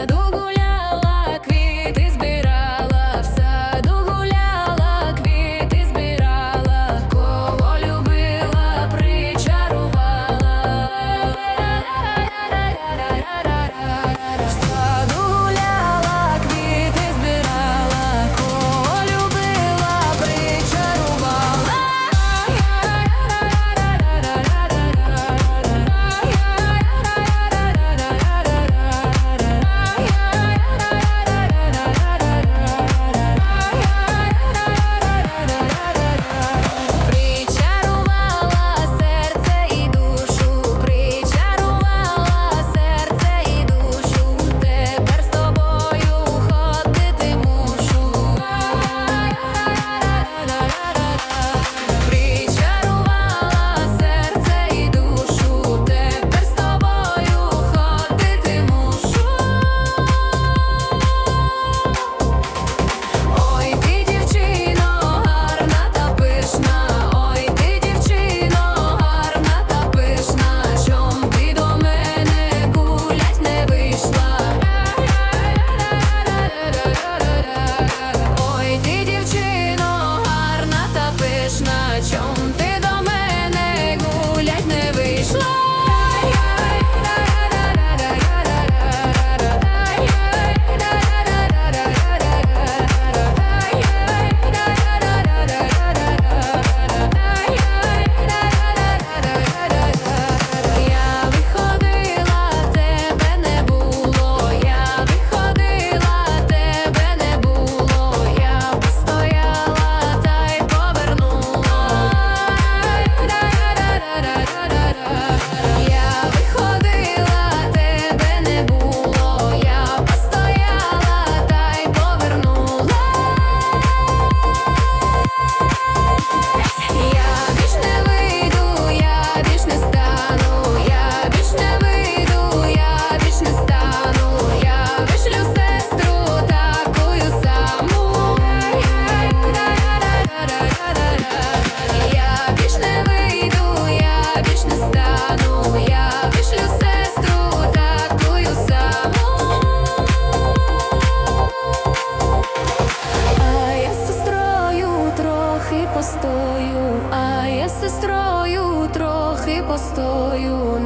подолгу постою, а я з сестрою трохи постою.